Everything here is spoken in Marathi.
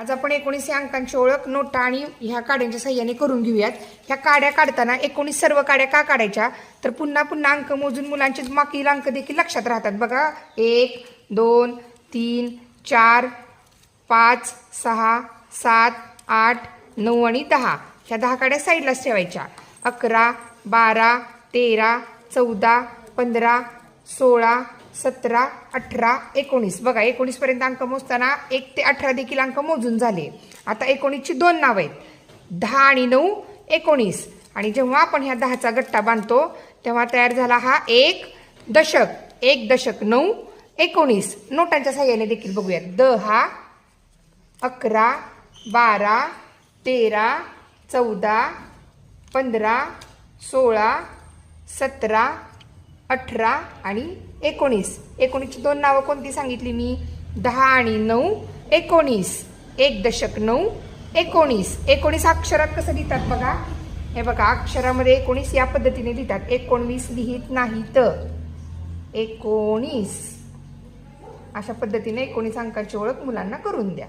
आज आपण एकोणीस या अंकांची ओळख नोटा आणि ह्या काड्यांच्या साह्याने करून घेऊयात. ह्या काड्या काढताना एकोणीस सर्व काड्या का काढायच्या? तर पुन्हा पुन्हा अंक मोजून मुलांचे मागील अंक देखील लक्षात राहतात. बघा एक दोन तीन चार पाच सहा सात आठ नऊ आणि दहा. ह्या दहा काड्या साईडलाच ठेवायच्या. अकरा बारा तेरा चौदा पंधरा सोळा सतरा अठरा एकोणीस. बघा एकोणीसपर्यंत अंक मोजताना एक ते अठरा देखील अंक मोजून झाले. आता एकोणीसची दोन नावं आहेत. दहा आणि नऊ एकोणीस. आणि जेव्हा आपण ह्या दहाचा गट्टा बांधतो तेव्हा तयार झाला हा एक दशक. एक दशक नऊ एकोणीस. नोटांच्या साह्याने देखील बघूयात. दहा अकरा बारा तेरा चौदा पंधरा सोळा सतरा अठरा आणि एकोणीस. एकोणीसची दोन नावं कोणती सांगितली मी? दहा आणि नऊ एकोणीस. एक दशक नऊ एकोणीस. एकोणीस अक्षरात कसं लिहितात बघा? हे बघा अक्षरामध्ये एकोणीस या पद्धतीने लिहितात. एकोणवीस लिहित तर एकोणीस. अशा पद्धतीने एकोणीस अंकाची ओळख मुलांना करून द्या.